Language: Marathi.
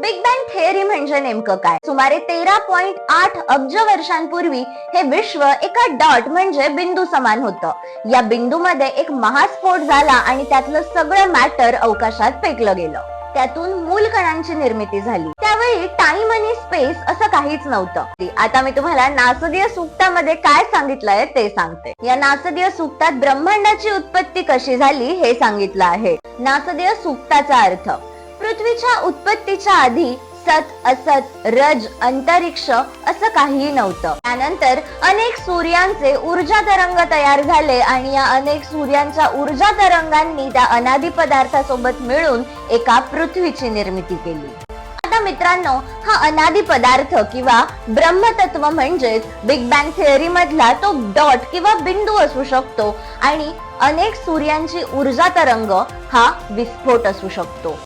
बिग बँग थिअरी म्हणजे नेमकं काय? सुमारे तेरा पॉइंट आठ अब्ज वर्षांपूर्वी हे विश्व एका डॉट म्हणजे बिंदू समान होतं. या बिंदूमध्ये एक महास्फोट झाला आणि त्यातलं सगळं मॅटर अवकाशात फेकलं गेलं. त्यातून मूल कणांची निर्मिती झाली. त्यावेळी टाइम आणि स्पेस असं काहीच नव्हतं. आता मी तुम्हाला नासदीय सूक्तामध्ये काय सांगितलंय ते सांगते. या नासदीय सूक्तात ब्रह्मांडाची उत्पत्ती कशी झाली हे सांगितलं आहे. नासदीय सूक्ताचा अर्थ पृथ्वीच्या उत्पत्तीच्या आधी सत असत रज अंतरिक्ष असं काहीही नव्हतं. त्यानंतर अनेक सूर्यांचे ऊर्जा तरंग तयार झाले आणि या अनेक सूर्यांच्या ऊर्जा तरंगांनी त्या अनादी पदार्थासोबत मिळून एका पृथ्वीची निर्मिती केली. आता मित्रांनो हा अनादी पदार्थ किंवा ब्रह्मतत्व म्हणजेच बिग बँग थिअरी मधला तो डॉट किंवा बिंदू असू शकतो आणि अनेक सूर्यांची ऊर्जा तरंग हा विस्फोट असू शकतो.